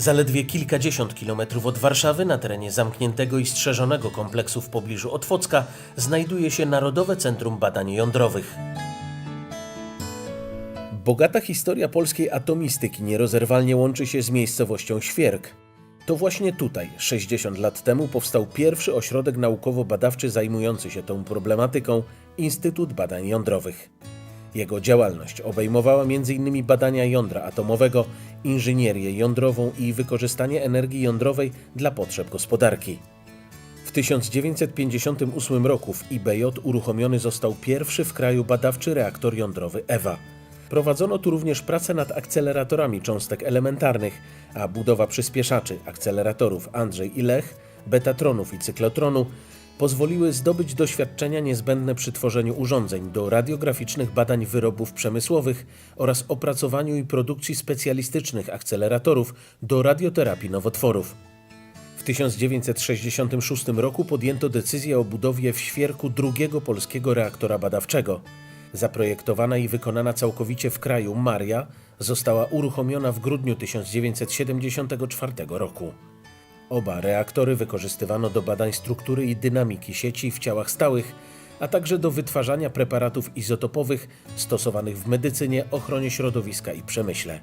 Zaledwie kilkadziesiąt kilometrów od Warszawy, na terenie zamkniętego i strzeżonego kompleksu w pobliżu Otwocka, znajduje się Narodowe Centrum Badań Jądrowych. Bogata historia polskiej atomistyki nierozerwalnie łączy się z miejscowością Świerk. To właśnie tutaj, 60 lat temu, powstał pierwszy ośrodek naukowo-badawczy zajmujący się tą problematyką Instytut Badań Jądrowych. Jego działalność obejmowała m.in. badania jądra atomowego, inżynierię jądrową i wykorzystanie energii jądrowej dla potrzeb gospodarki. W 1958 roku w IBJ uruchomiony został pierwszy w kraju badawczy reaktor jądrowy EWA. Prowadzono tu również pracę nad akceleratorami cząstek elementarnych, a budowa przyspieszaczy, akceleratorów Andrzej i Lech, betatronów i cyklotronu pozwoliły zdobyć doświadczenia niezbędne przy tworzeniu urządzeń do radiograficznych badań wyrobów przemysłowych oraz opracowaniu i produkcji specjalistycznych akceleratorów do radioterapii nowotworów. W 1966 roku podjęto decyzję o budowie w Świerku drugiego polskiego reaktora badawczego. Zaprojektowana i wykonana całkowicie w kraju Maria została uruchomiona w grudniu 1974 roku. Oba reaktory wykorzystywano do badań struktury i dynamiki sieci w ciałach stałych, a także do wytwarzania preparatów izotopowych stosowanych w medycynie, ochronie środowiska i przemyśle.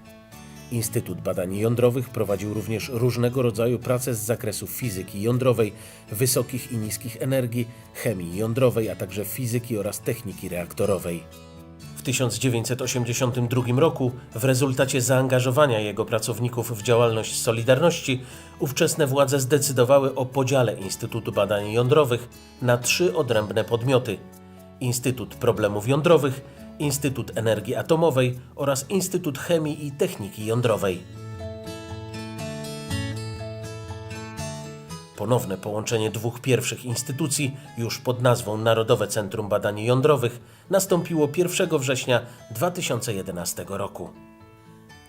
Instytut Badań Jądrowych prowadził również różnego rodzaju prace z zakresu fizyki jądrowej, wysokich i niskich energii, chemii jądrowej, a także fizyki oraz techniki reaktorowej. W 1982 roku, w rezultacie zaangażowania jego pracowników w działalność Solidarności, ówczesne władze zdecydowały o podziale Instytutu Badań Jądrowych na trzy odrębne podmioty: Instytut Problemów Jądrowych, Instytut Energii Atomowej oraz Instytut Chemii i Techniki Jądrowej. Ponowne połączenie dwóch pierwszych instytucji, już pod nazwą Narodowe Centrum Badań Jądrowych, nastąpiło 1 września 2011 roku.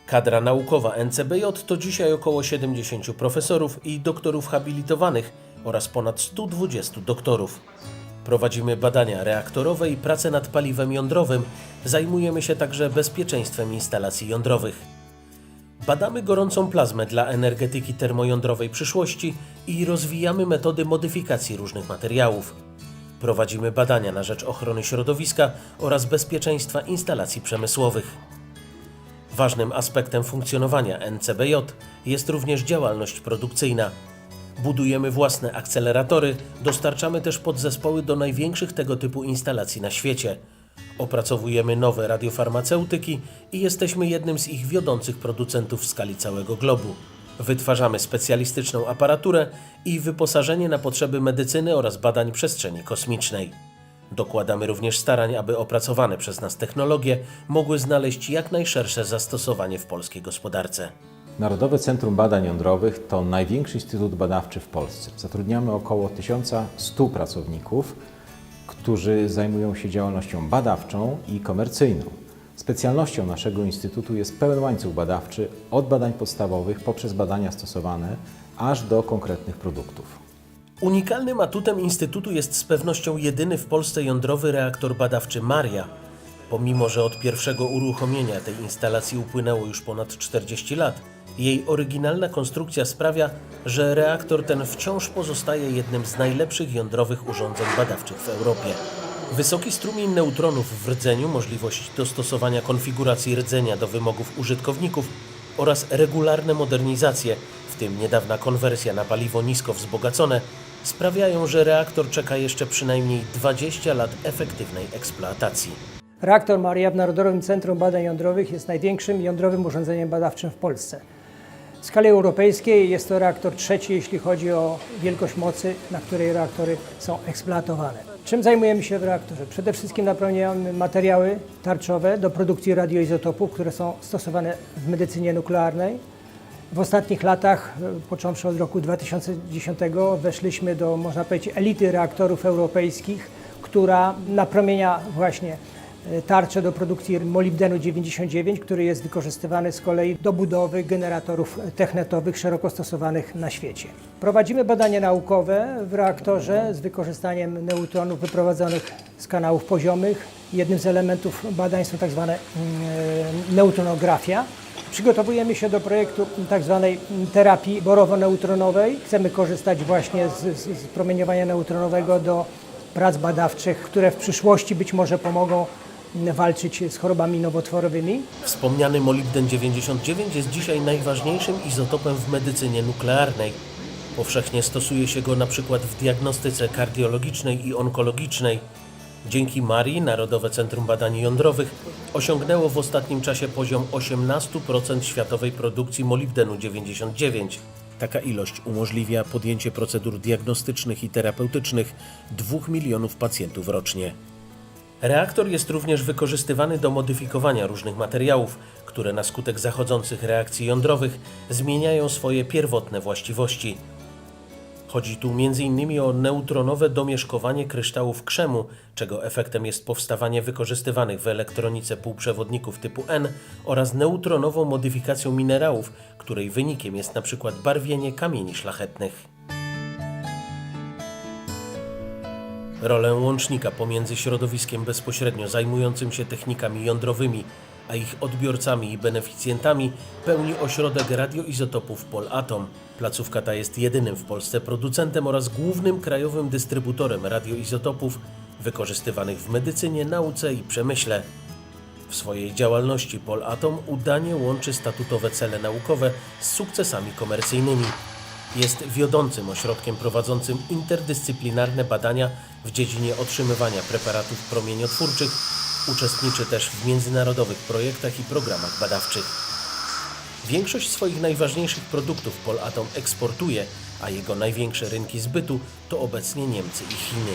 Kadra naukowa NCBJ to dzisiaj około 70 profesorów i doktorów habilitowanych oraz ponad 120 doktorów. Prowadzimy badania reaktorowe i prace nad paliwem jądrowym. Zajmujemy się także bezpieczeństwem instalacji jądrowych. Badamy gorącą plazmę dla energetyki termojądrowej przyszłości i rozwijamy metody modyfikacji różnych materiałów. Prowadzimy badania na rzecz ochrony środowiska oraz bezpieczeństwa instalacji przemysłowych. Ważnym aspektem funkcjonowania NCBJ jest również działalność produkcyjna. Budujemy własne akceleratory, dostarczamy też podzespoły do największych tego typu instalacji na świecie. Opracowujemy nowe radiofarmaceutyki i jesteśmy jednym z ich wiodących producentów w skali całego globu. Wytwarzamy specjalistyczną aparaturę i wyposażenie na potrzeby medycyny oraz badań przestrzeni kosmicznej. Dokładamy również starań, aby opracowane przez nas technologie mogły znaleźć jak najszersze zastosowanie w polskiej gospodarce. Narodowe Centrum Badań Jądrowych to największy instytut badawczy w Polsce. Zatrudniamy około 1100 pracowników, którzy zajmują się działalnością badawczą i komercyjną. Specjalnością naszego instytutu jest pełen łańcuch badawczy od badań podstawowych poprzez badania stosowane aż do konkretnych produktów. Unikalnym atutem Instytutu jest z pewnością jedyny w Polsce jądrowy reaktor badawczy Maria. Pomimo, że od pierwszego uruchomienia tej instalacji upłynęło już ponad 40 lat, jej oryginalna konstrukcja sprawia, że reaktor ten wciąż pozostaje jednym z najlepszych jądrowych urządzeń badawczych w Europie. Wysoki strumień neutronów w rdzeniu, możliwość dostosowania konfiguracji rdzenia do wymogów użytkowników oraz regularne modernizacje, w tym niedawna konwersja na paliwo nisko wzbogacone, sprawiają, że reaktor czeka jeszcze przynajmniej 20 lat efektywnej eksploatacji. Reaktor Maria w Narodowym Centrum Badań Jądrowych jest największym jądrowym urządzeniem badawczym w Polsce. W skali europejskiej jest to reaktor trzeci, jeśli chodzi o wielkość mocy, na której reaktory są eksploatowane. Czym zajmujemy się w reaktorze? Przede wszystkim napełniamy materiały tarczowe do produkcji radioizotopów, które są stosowane w medycynie nuklearnej. W ostatnich latach, począwszy od roku 2010, weszliśmy do, można powiedzieć, elity reaktorów europejskich, która napromienia właśnie e, tarcze do produkcji molibdenu 99, który jest wykorzystywany z kolei do budowy generatorów technetowych szeroko stosowanych na świecie. Prowadzimy badania naukowe w reaktorze z wykorzystaniem neutronów wyprowadzonych z kanałów poziomych. Jednym z elementów badań są tak zwane mm, e, neutronografia Przygotowujemy się do projektu tak zwanej terapii borowo-neutronowej. Chcemy korzystać właśnie z, z, z promieniowania neutronowego do prac badawczych, które w przyszłości być może pomogą walczyć z chorobami nowotworowymi. Wspomniany molibden 99 jest dzisiaj najważniejszym izotopem w medycynie nuklearnej. Powszechnie stosuje się go na przykład w diagnostyce kardiologicznej i onkologicznej. Dzięki Marii Narodowe Centrum Badań Jądrowych osiągnęło w ostatnim czasie poziom 18% światowej produkcji molibdenu 99. Taka ilość umożliwia podjęcie procedur diagnostycznych i terapeutycznych 2 milionów pacjentów rocznie. Reaktor jest również wykorzystywany do modyfikowania różnych materiałów, które na skutek zachodzących reakcji jądrowych zmieniają swoje pierwotne właściwości. Chodzi tu m.in. o neutronowe domieszkowanie kryształów krzemu, czego efektem jest powstawanie wykorzystywanych w elektronice półprzewodników typu N oraz neutronową modyfikacją minerałów, której wynikiem jest np. barwienie kamieni szlachetnych. Rolę łącznika pomiędzy środowiskiem bezpośrednio zajmującym się technikami jądrowymi, a ich odbiorcami i beneficjentami pełni ośrodek radioizotopów Polatom. Placówka ta jest jedynym w Polsce producentem oraz głównym krajowym dystrybutorem radioizotopów wykorzystywanych w medycynie, nauce i przemyśle. W swojej działalności Polatom udanie łączy statutowe cele naukowe z sukcesami komercyjnymi. Jest wiodącym ośrodkiem prowadzącym interdyscyplinarne badania w dziedzinie otrzymywania preparatów promieniotwórczych. Uczestniczy też w międzynarodowych projektach i programach badawczych. Większość swoich najważniejszych produktów Polatom eksportuje, a jego największe rynki zbytu to obecnie Niemcy i Chiny.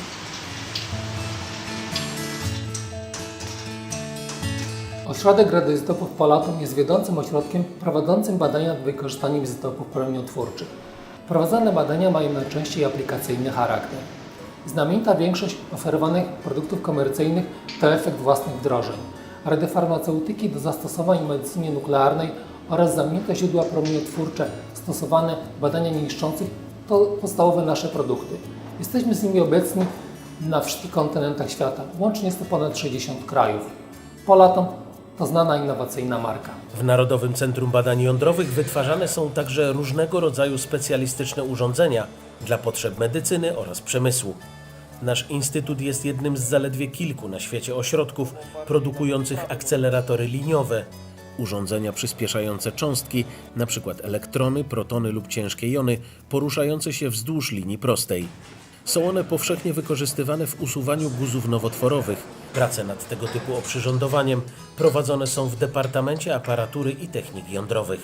Ośrodek radioizotopów Polatom jest wiodącym ośrodkiem prowadzącym badania nad wykorzystaniem izotopów promieniotwórczych. Prowadzone badania mają najczęściej aplikacyjny charakter. Znamienita większość oferowanych produktów komercyjnych to efekt własnych wdrożeń. Radiofarmaceutyki do zastosowań w medycynie nuklearnej oraz zamknięte źródła promieniotwórcze stosowane w badaniach niszczących to podstawowe nasze produkty. Jesteśmy z nimi obecni na wszystkich kontynentach świata. Łącznie jest to ponad 60 krajów. Polatom to znana innowacyjna marka. W Narodowym Centrum Badań Jądrowych wytwarzane są także różnego rodzaju specjalistyczne urządzenia dla potrzeb medycyny oraz przemysłu. Nasz instytut jest jednym z zaledwie kilku na świecie ośrodków produkujących akceleratory liniowe, urządzenia przyspieszające cząstki, np. elektrony, protony lub ciężkie jony, poruszające się wzdłuż linii prostej. Są one powszechnie wykorzystywane w usuwaniu guzów nowotworowych. Prace nad tego typu oprzyrządowaniem prowadzone są w Departamencie Aparatury i Technik Jądrowych.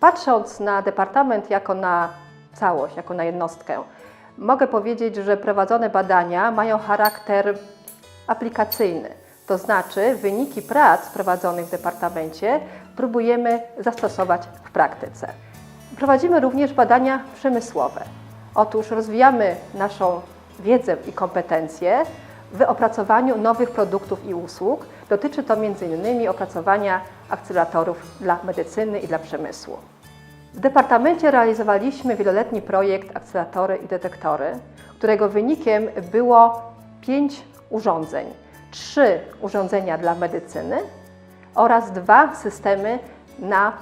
Patrząc na departament jako na całość, jako na jednostkę, mogę powiedzieć, że prowadzone badania mają charakter aplikacyjny. To znaczy, wyniki prac prowadzonych w departamencie próbujemy zastosować w praktyce. Prowadzimy również badania przemysłowe. Otóż rozwijamy naszą wiedzę i kompetencje w opracowaniu nowych produktów i usług. Dotyczy to m.in. opracowania akceleratorów dla medycyny i dla przemysłu. W Departamencie realizowaliśmy wieloletni projekt Akceleratory i Detektory, którego wynikiem było pięć urządzeń. Trzy urządzenia dla medycyny oraz dwa systemy na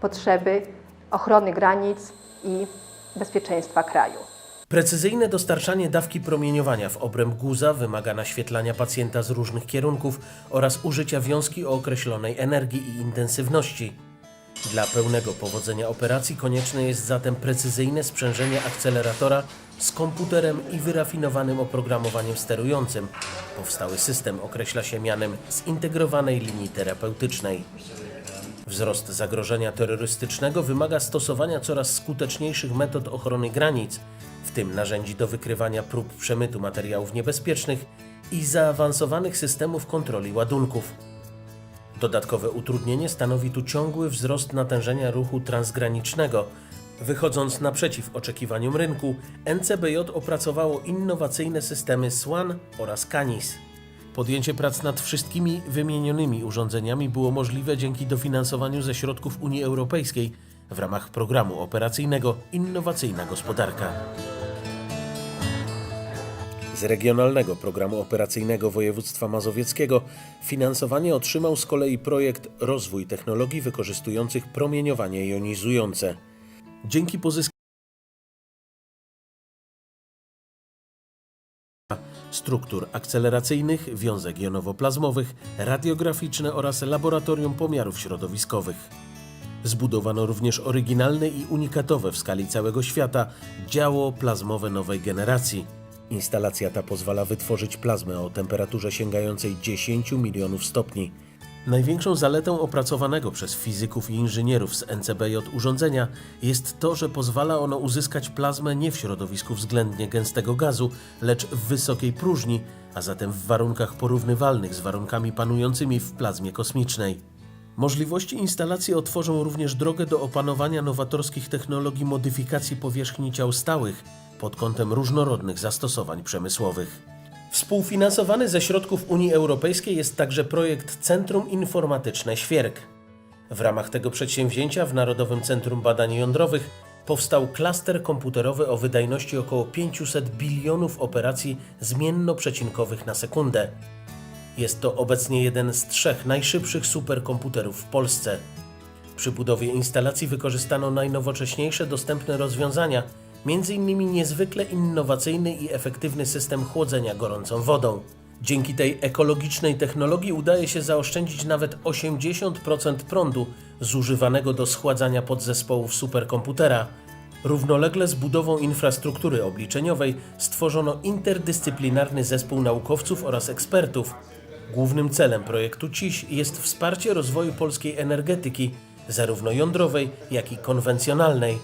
potrzeby ochrony granic i bezpieczeństwa kraju. Precyzyjne dostarczanie dawki promieniowania w obręb guza wymaga naświetlania pacjenta z różnych kierunków oraz użycia wiązki o określonej energii i intensywności. Dla pełnego powodzenia operacji konieczne jest zatem precyzyjne sprzężenie akceleratora z komputerem i wyrafinowanym oprogramowaniem sterującym. Powstały system określa się mianem zintegrowanej linii terapeutycznej. Wzrost zagrożenia terrorystycznego wymaga stosowania coraz skuteczniejszych metod ochrony granic, w tym narzędzi do wykrywania prób przemytu materiałów niebezpiecznych i zaawansowanych systemów kontroli ładunków. Dodatkowe utrudnienie stanowi tu ciągły wzrost natężenia ruchu transgranicznego. Wychodząc naprzeciw oczekiwaniom rynku, NCBJ opracowało innowacyjne systemy SWAN oraz CANIS. Podjęcie prac nad wszystkimi wymienionymi urządzeniami było możliwe dzięki dofinansowaniu ze środków Unii Europejskiej w ramach programu operacyjnego Innowacyjna Gospodarka. Z regionalnego programu operacyjnego województwa mazowieckiego finansowanie otrzymał z kolei projekt Rozwój technologii wykorzystujących promieniowanie jonizujące. Dzięki pozyskaniu struktur akceleracyjnych, wiązek jonowo-plazmowych, radiograficzne oraz laboratorium pomiarów środowiskowych. Zbudowano również oryginalne i unikatowe w skali całego świata działo plazmowe nowej generacji. Instalacja ta pozwala wytworzyć plazmę o temperaturze sięgającej 10 milionów stopni. Największą zaletą opracowanego przez fizyków i inżynierów z NCBJ urządzenia jest to, że pozwala ono uzyskać plazmę nie w środowisku względnie gęstego gazu, lecz w wysokiej próżni, a zatem w warunkach porównywalnych z warunkami panującymi w plazmie kosmicznej. Możliwości instalacji otworzą również drogę do opanowania nowatorskich technologii modyfikacji powierzchni ciał stałych pod kątem różnorodnych zastosowań przemysłowych. Współfinansowany ze środków Unii Europejskiej jest także projekt Centrum Informatyczne Świerk. W ramach tego przedsięwzięcia w Narodowym Centrum Badań Jądrowych powstał klaster komputerowy o wydajności około 500 bilionów operacji zmienno-przecinkowych na sekundę. Jest to obecnie jeden z trzech najszybszych superkomputerów w Polsce. Przy budowie instalacji wykorzystano najnowocześniejsze dostępne rozwiązania, m.in. niezwykle innowacyjny i efektywny system chłodzenia gorącą wodą. Dzięki tej ekologicznej technologii udaje się zaoszczędzić nawet 80% prądu zużywanego do schładzania podzespołów superkomputera. Równolegle z budową infrastruktury obliczeniowej stworzono interdyscyplinarny zespół naukowców oraz ekspertów. Głównym celem projektu CIŚ jest wsparcie rozwoju polskiej energetyki, zarówno jądrowej, jak i konwencjonalnej.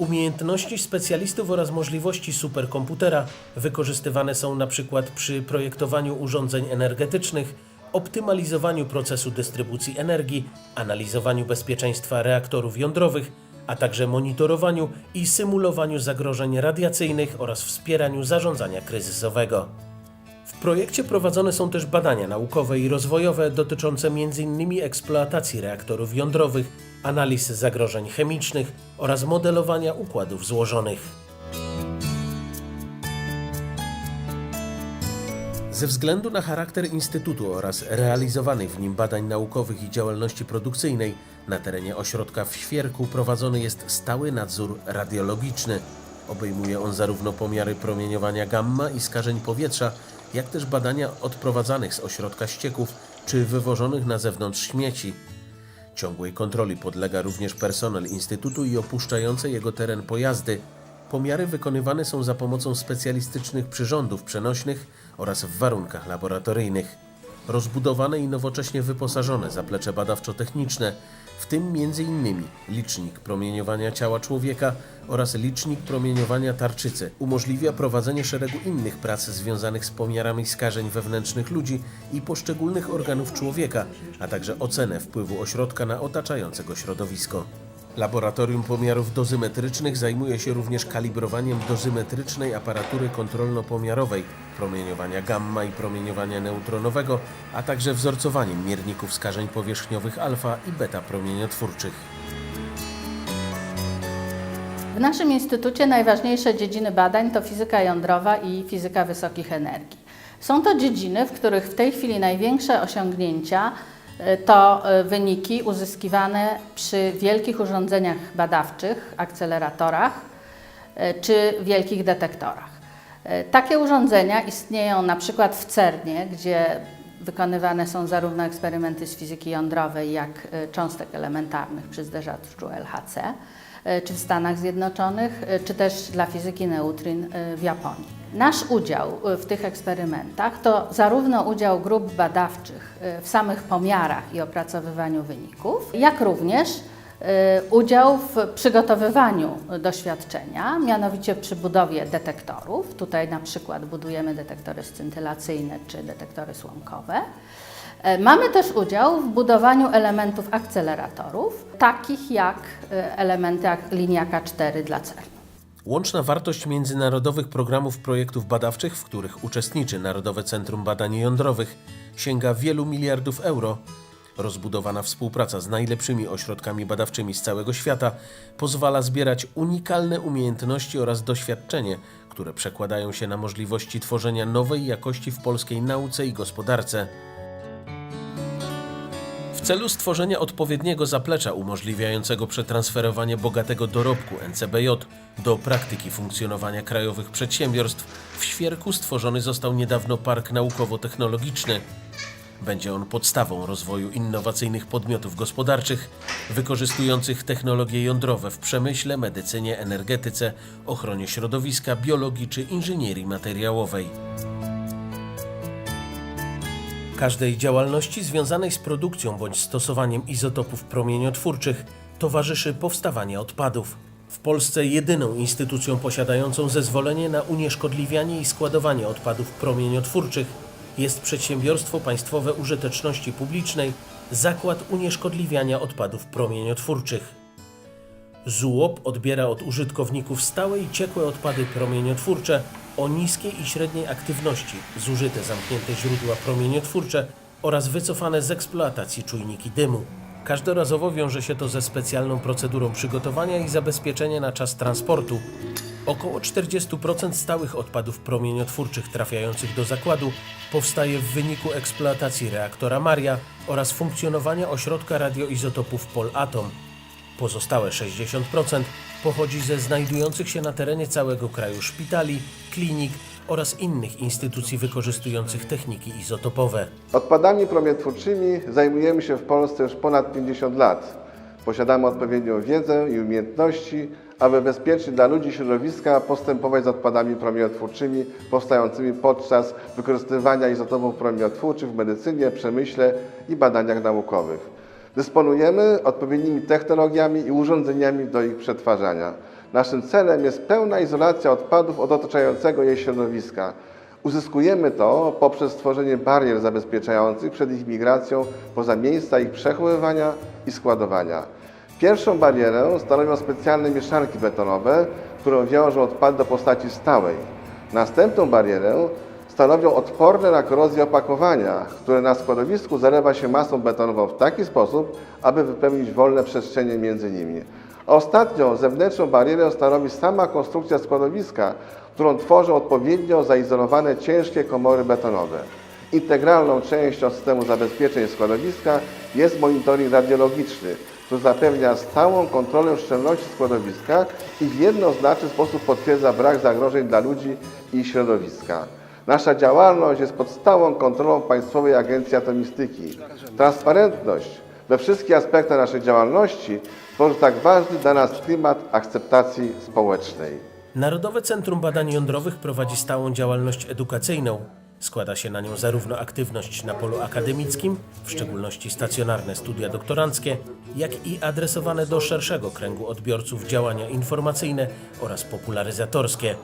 Umiejętności specjalistów oraz możliwości superkomputera wykorzystywane są przykład przy projektowaniu urządzeń energetycznych, optymalizowaniu procesu dystrybucji energii, analizowaniu bezpieczeństwa reaktorów jądrowych, a także monitorowaniu i symulowaniu zagrożeń radiacyjnych oraz wspieraniu zarządzania kryzysowego. Projekcie prowadzone są też badania naukowe i rozwojowe dotyczące m.in. eksploatacji reaktorów jądrowych, analiz zagrożeń chemicznych oraz modelowania układów złożonych. Ze względu na charakter Instytutu oraz realizowanych w nim badań naukowych i działalności produkcyjnej, na terenie ośrodka w Świerku prowadzony jest stały nadzór radiologiczny. Obejmuje on zarówno pomiary promieniowania gamma i skażeń powietrza, jak też badania odprowadzanych z ośrodka ścieków czy wywożonych na zewnątrz śmieci. Ciągłej kontroli podlega również personel Instytutu i opuszczające jego teren pojazdy. Pomiary wykonywane są za pomocą specjalistycznych przyrządów przenośnych oraz w warunkach laboratoryjnych. Rozbudowane i nowocześnie wyposażone zaplecze badawczo-techniczne, w tym m.in. licznik promieniowania ciała człowieka oraz licznik promieniowania tarczycy, umożliwia prowadzenie szeregu innych prac związanych z pomiarami skażeń wewnętrznych ludzi i poszczególnych organów człowieka, a także ocenę wpływu ośrodka na otaczającego środowisko. Laboratorium pomiarów dozymetrycznych zajmuje się również kalibrowaniem dozymetrycznej aparatury kontrolno-pomiarowej, promieniowania gamma i promieniowania neutronowego, a także wzorcowaniem mierników skażeń powierzchniowych alfa i beta promieniotwórczych. W naszym instytucie najważniejsze dziedziny badań to fizyka jądrowa i fizyka wysokich energii. Są to dziedziny, w których w tej chwili największe osiągnięcia to y, wyniki uzyskiwane przy wielkich urządzeniach badawczych, akceleratorach y, czy wielkich detektorach. Takie urządzenia istnieją na przykład w CERNie, gdzie wykonywane są zarówno eksperymenty z fizyki jądrowej, jak cząstek elementarnych przy zderzaczu LHC, czy w Stanach Zjednoczonych, czy też dla fizyki neutryn y, w Japonii. Nasz udział y, w tych eksperymentach to zarówno udział grup badawczych y, w samych pomiarach i opracowywaniu wyników, jak również y, udział w przygotowywaniu doświadczenia, mianowicie przy budowie detektorów. Tutaj na przykład budujemy detektory scintylacyjne czy detektory słomkowe. E, Mamy też udział w budowaniu elementów akceleratorów, takich jak elementy jak liniaka 4 dla CERN. Łączna wartość międzynarodowych programów projektów badawczych, w których uczestniczy Narodowe Centrum Badań Jądrowych, sięga wielu miliardów euro. Rozbudowana współpraca z najlepszymi ośrodkami badawczymi z całego świata pozwala zbierać unikalne umiejętności oraz doświadczenie, które przekładają się na możliwości tworzenia nowej jakości w polskiej nauce i gospodarce. Celu stworzenia odpowiedniego zaplecza umożliwiającego przetransferowanie bogatego dorobku NCBJ do praktyki funkcjonowania krajowych przedsiębiorstw, w Świerku stworzony został niedawno Park Naukowo-Technologiczny. Będzie on podstawą rozwoju innowacyjnych podmiotów gospodarczych, wykorzystujących technologie jądrowe w przemyśle, medycynie, energetyce, ochronie środowiska, biologii czy inżynierii materiałowej. Każdej działalności związanej z produkcją bądź stosowaniem izotopów promieniotwórczych towarzyszy powstawanie odpadów. W Polsce jedyną instytucją posiadającą zezwolenie na unieszkodliwianie i składowanie odpadów promieniotwórczych jest Przedsiębiorstwo Państwowe Użyteczności Publicznej Zakład Unieszkodliwiania Odpadów Promieniotwórczych. ZUOP odbiera od użytkowników stałe i ciekłe odpady promieniotwórcze o niskiej i średniej aktywności, zużyte zamknięte źródła promieniotwórcze oraz wycofane z eksploatacji czujniki dymu. Każdorazowo wiąże się to ze specjalną procedurą przygotowania i zabezpieczenia na czas transportu. Około 40% stałych odpadów promieniotwórczych trafiających do zakładu powstaje w wyniku eksploatacji reaktora Maria oraz funkcjonowania ośrodka radioizotopów Polatom. Pozostałe 60% pochodzi ze znajdujących się na terenie całego kraju szpitali, klinik oraz innych instytucji wykorzystujących techniki izotopowe. Odpadami promieniotwórczymi zajmujemy się w Polsce już ponad 50 lat. Posiadamy odpowiednią wiedzę i umiejętności, aby bezpiecznie dla ludzi i środowiska postępować z odpadami promieniotwórczymi powstającymi podczas wykorzystywania izotopów promieniotwórczych w medycynie, przemyśle i badaniach naukowych. Dysponujemy odpowiednimi technologiami i urządzeniami do ich przetwarzania. Naszym celem jest pełna izolacja odpadów od otaczającego je środowiska. Uzyskujemy to poprzez stworzenie barier zabezpieczających przed ich migracją poza miejsca ich przechowywania i składowania. Pierwszą barierę stanowią specjalne mieszanki betonowe, które wiążą odpady do postaci stałej. Następną barierę stanowią odporne na korozję opakowania, które na składowisku zalewa się masą betonową w taki sposób, aby wypełnić wolne przestrzenie między nimi. Ostatnią zewnętrzną barierę stanowi sama konstrukcja składowiska, którą tworzą odpowiednio zaizolowane ciężkie komory betonowe. Integralną częścią systemu zabezpieczeń składowiska jest monitoring radiologiczny, który zapewnia stałą kontrolę szczelności składowiska i w jednoznaczny sposób potwierdza brak zagrożeń dla ludzi i środowiska. Nasza działalność jest pod stałą kontrolą Państwowej Agencji Atomistyki. Transparentność we wszystkich aspektach naszej działalności tworzy tak ważny dla nas klimat akceptacji społecznej. Narodowe Centrum Badań Jądrowych prowadzi stałą działalność edukacyjną. Składa się na nią zarówno aktywność na polu akademickim, w szczególności stacjonarne studia doktoranckie, jak i adresowane do szerszego kręgu odbiorców działania informacyjne oraz popularyzatorskie.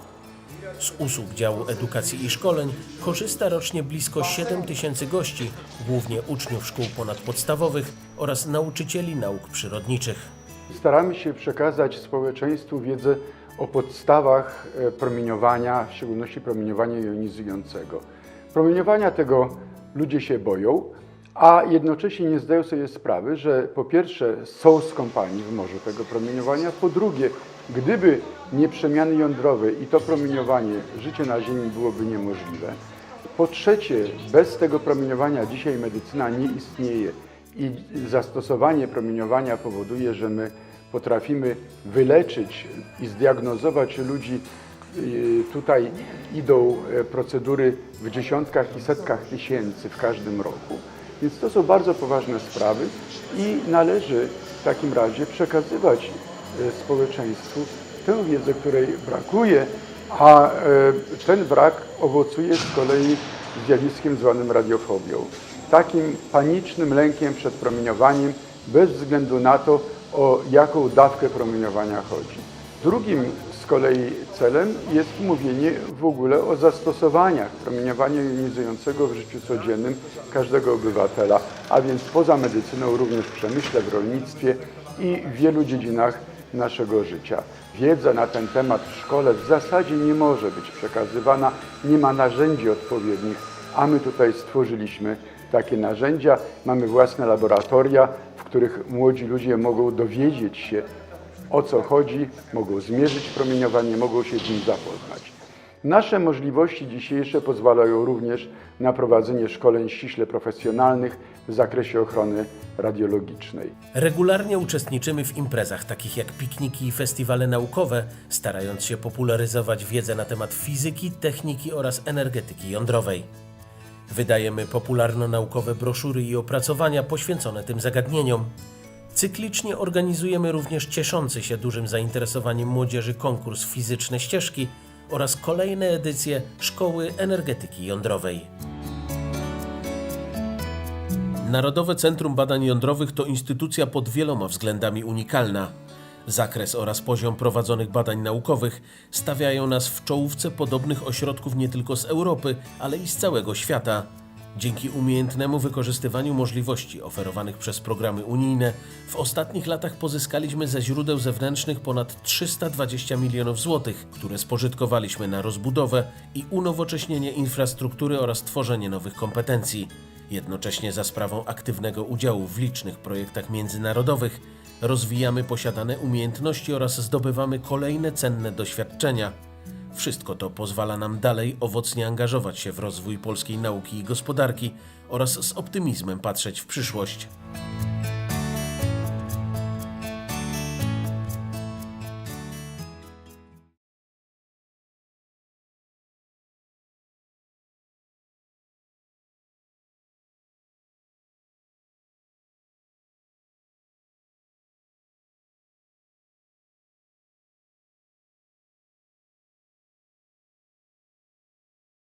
Z usług działu edukacji i szkoleń korzysta rocznie blisko 7 tysięcy gości, głównie uczniów szkół ponadpodstawowych oraz nauczycieli nauk przyrodniczych. Staramy się przekazać społeczeństwu wiedzę o podstawach e, promieniowania, w szczególności promieniowania jonizującego. Promieniowania tego ludzie się boją, a jednocześnie nie zdają sobie sprawy, że po pierwsze są skąpani w morzu tego promieniowania, po drugie, gdyby nie przemiany jądrowe i to promieniowanie, życie na Ziemi byłoby niemożliwe. Po trzecie, bez tego promieniowania dzisiaj medycyna nie istnieje i zastosowanie promieniowania powoduje, że my potrafimy wyleczyć i zdiagnozować ludzi. Yy, Tutaj idą e, procedury w dziesiątkach i setkach tysięcy w każdym roku. Więc to są bardzo poważne sprawy i należy w takim razie przekazywać społeczeństwu tę wiedzę, której brakuje, a e, ten brak owocuje z kolei zjawiskiem zwanym radiofobią. Takim panicznym lękiem przed promieniowaniem, bez względu na to, o jaką dawkę promieniowania chodzi. Drugim z kolei celem jest mówienie w ogóle o zastosowaniach promieniowania jonizującego w życiu codziennym każdego obywatela, a więc poza medycyną również w przemyśle, w rolnictwie i w wielu dziedzinach naszego życia. Wiedza na ten temat w szkole w zasadzie nie może być przekazywana, nie ma narzędzi odpowiednich, a my tutaj stworzyliśmy takie narzędzia, mamy własne laboratoria, w których młodzi ludzie mogą dowiedzieć się o co chodzi, mogą zmierzyć promieniowanie, mogą się z nim zapoznać. Nasze możliwości dzisiejsze pozwalają również na prowadzenie szkoleń ściśle profesjonalnych w zakresie ochrony radiologicznej. Regularnie uczestniczymy w imprezach takich jak pikniki i festiwale naukowe, starając się popularyzować wiedzę na temat fizyki, techniki oraz energetyki jądrowej. Wydajemy popularno-naukowe broszury i opracowania poświęcone tym zagadnieniom. Cyklicznie organizujemy również cieszący się dużym zainteresowaniem młodzieży konkurs Fizyczne Ścieżki oraz kolejne edycje Szkoły Energetyki Jądrowej. Narodowe Centrum Badań Jądrowych to instytucja pod wieloma względami unikalna. Zakres oraz poziom prowadzonych badań naukowych stawiają nas w czołówce podobnych ośrodków nie tylko z Europy, ale i z całego świata. Dzięki umiejętnemu wykorzystywaniu możliwości oferowanych przez programy unijne, w ostatnich latach pozyskaliśmy ze źródeł zewnętrznych ponad 320 milionów złotych, które spożytkowaliśmy na rozbudowę i unowocześnienie infrastruktury oraz tworzenie nowych kompetencji. Jednocześnie za sprawą aktywnego udziału w licznych projektach międzynarodowych rozwijamy posiadane umiejętności oraz zdobywamy kolejne cenne doświadczenia. Wszystko to pozwala nam dalej owocnie angażować się w rozwój polskiej nauki i gospodarki oraz z optymizmem patrzeć w przyszłość.